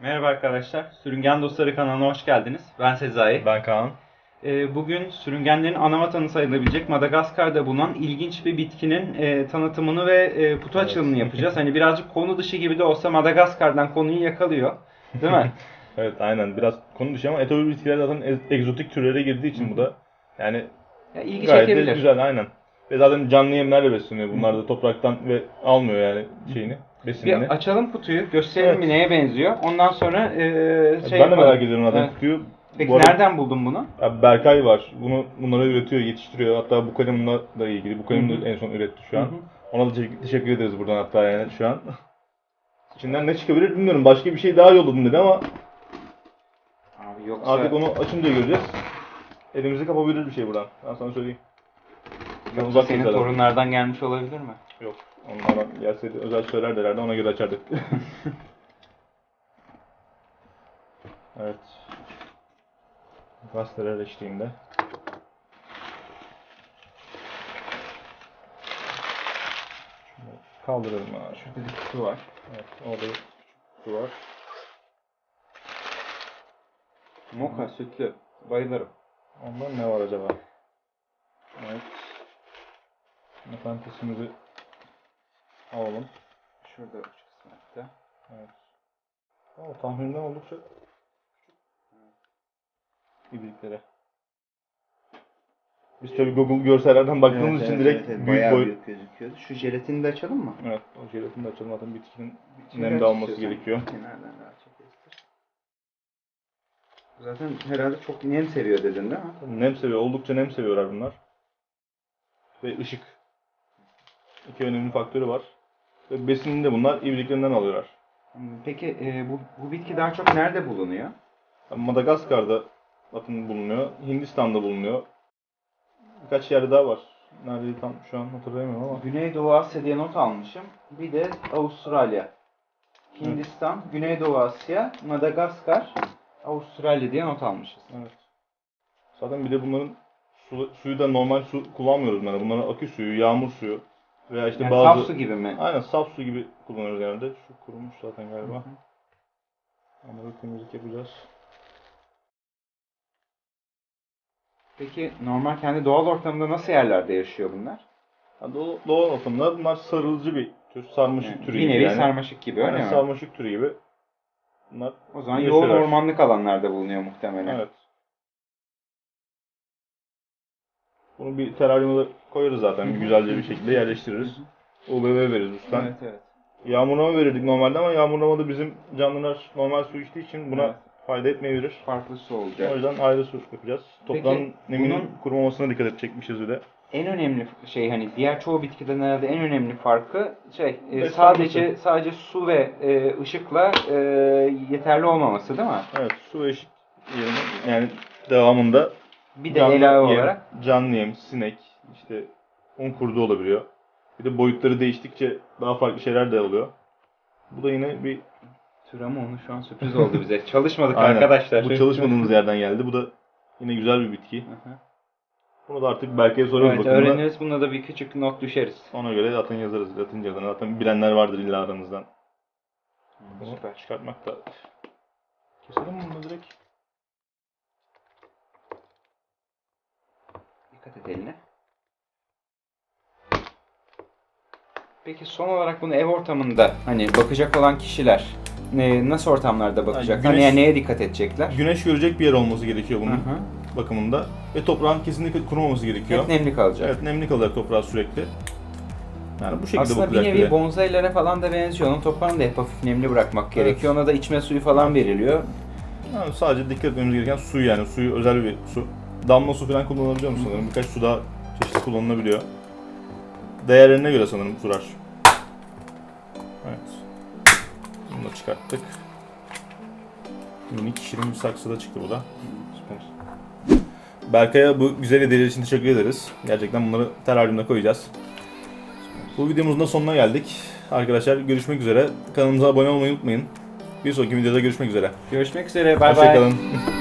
Merhaba arkadaşlar, Sürüngen Dostları kanalına hoş geldiniz. Ben Sezai. Ben Kaan. Ee, bugün sürüngenlerin ana vatanı sayılabilecek Madagaskar'da bulunan ilginç bir bitkinin e, tanıtımını ve e, kutu Evet. açılımını yapacağız. Hani birazcık konu dışı gibi de olsa Madagaskar'dan konuyu yakalıyor. Değil mi? Evet aynen biraz konu dışı ama etobül bitkiler zaten e- egzotik türlere girdiği için bu da yani ya, ilgi gayet çekebilir. güzel aynen. Ve zaten canlı yemlerle besleniyor. Bunlar da topraktan ve almıyor yani şeyini, Bir besinini. açalım kutuyu, gösterelim Evet. mi neye benziyor. Ondan sonra e, şey ben de yapalım. merak ediyorum zaten Evet. kutuyu. Peki Bu arada- nereden buldun bunu? Ya Berkay var. Bunu bunları üretiyor, yetiştiriyor. Hatta bu kalemle da ilgili. Bu kalemi en son üretti şu an. Hı hı. Ona da te- teşekkür ederiz buradan hatta yani şu an. İçinden ne çıkabilir bilmiyorum. Başka bir şey daha yolladım dedi ama Abi yoksa artık onu açınca göreceğiz. Elimizi kapabilir bir şey buradan. Ben sana söyleyeyim. Yoksa senin zaten. torunlardan gelmiş olabilir mi? Yok. Onlardan gelseydi özel söylerdi herhalde ona göre açardık. evet. Gazeteler eşliğinde. Kaldıralım abi. Şurada bir kutu var. Evet, orada bir kutu var. Moka sütlü. Bayılırım. Ondan ne var acaba? Evet. Nefantesimizi alalım. Şurada uç kısmı hatta. Evet. Ama tahmininden oldukça. İbrikleri. Biz tabii Google görsellerden baktığımız için direkt büyük bayağı boy... büyük gözüküyordu. Şu jelatini de açalım mı? Evet, o jelatini de açalım zaten bitkinin nem de alması gerekiyor. Kenardan daha çok göster. Zaten herhalde çok nem seviyor dedin değil mi? Nem seviyor, oldukça nem seviyorlar bunlar. Ve ışık. İki önemli faktörü var. Ve besinini de bunlar ibriklerinden alıyorlar. Hmm, Peki e, bu, bu bitki daha çok nerede bulunuyor? Madagaskar'da zaten bulunuyor. Hindistan'da bulunuyor. Birkaç yerde daha var. Nerede tam şu an hatırlayamıyorum ama. Güneydoğu Asya diye not almışım. Bir de Avustralya. Hindistan, Güneydoğu Asya, Madagaskar, Avustralya diye not almışız. Evet. Zaten bir de bunların su, suyu da normal su kullanmıyoruz yani. Bunların akü suyu, yağmur suyu veya işte Yani bazı saf su gibi mi? Aynen saf su gibi kullanıyoruz genelde. Şu kurumuş zaten galiba. Onları temizlik yapacağız. Peki normal kendi doğal ortamında nasıl yerlerde yaşıyor bunlar? Yani doğal, doğal ortamda bunlar sarılıcı bir tür, sarmaşık Yani türü bir gibi nevi yani. sarmaşık gibi öyle Aynen, mi? sarmaşık türü gibi. Bunlar O zaman yoğun ormanlık alanlarda bulunuyor muhtemelen. Evet. Bunu bir teraryuma da koyarız zaten. Bir güzelce bir şekilde yerleştiririz. UBV veririz üstten. Evet evet. Yağmurlama verirdik normalde ama yağmurlamada bizim canlılar normal su içtiği için buna Evet. fayda etmeyebilir. Farklı su O olacak. yüzden ayrı su yapacağız. Peki, Toprağın neminin bunun- kurumamasına dikkat edecekmişiz bir de. En önemli şey hani diğer çoğu bitkiden herhalde en önemli farkı şey e, Beslenmesi. sadece sadece su ve e, ışıkla e, yeterli olmaması değil mi? Evet, su ve ışık yerine yani devamında Bir de ilave yem, olarak canlı yem, sinek, işte un kurdu olabiliyor. Bir de boyutları değiştikçe daha farklı şeyler de oluyor. Bu da yine bir tür ama onu şu an sürpriz oldu bize. Çalışmadık Aynen. arkadaşlar. Bu çalışmadığımız yerden geldi. Bu da yine güzel bir bitki. Hı. Bunu da artık Berke'ye sorarız evet, bakımına. öğreniriz. Buna da bir küçük not düşeriz. Ona göre zaten yazarız Latince'den. Zaten bilenler vardır illa aranızdan. Bunu Süper. çıkartmak da... Keselim mi bunu direkt? Dikkat et eline. Peki son olarak bunu ev ortamında hani bakacak olan kişiler ne, nasıl ortamlarda bakacak? güneş- Hani yani neye dikkat edecekler? Güneş görecek bir yer olması gerekiyor bunun Hı hı. bakımında. Ve toprağın kesinlikle kurumaması gerekiyor. Hep nemli kalacak. Evet nemli kalacak toprağa sürekli. Yani bu şekilde Aslında bir nevi bir de. bonsailere falan da benziyor. Onun toprağını da hep hafif nemli bırakmak gerekiyor. Ona da içme suyu falan veriliyor. Yani sadece dikkat etmemiz gereken su yani. Suyu özel bir su. Damla su falan kullanılabiliyor mu sanırım? Birkaç su daha çeşitli kullanılabiliyor. Değerlerine göre sanırım sular. Evet. Bunu da çıkarttık. Minik şirin bir saksıda çıktı bu da. Süper. Berkay'a bu güzel hediyeler için teşekkür ederiz. Gerçekten bunları teraryumda koyacağız. Bu videomuzun da sonuna geldik. Arkadaşlar görüşmek üzere. Kanalımıza abone olmayı unutmayın. Bir sonraki videoda görüşmek üzere. Görüşmek üzere. Bay bay. Hoşçakalın.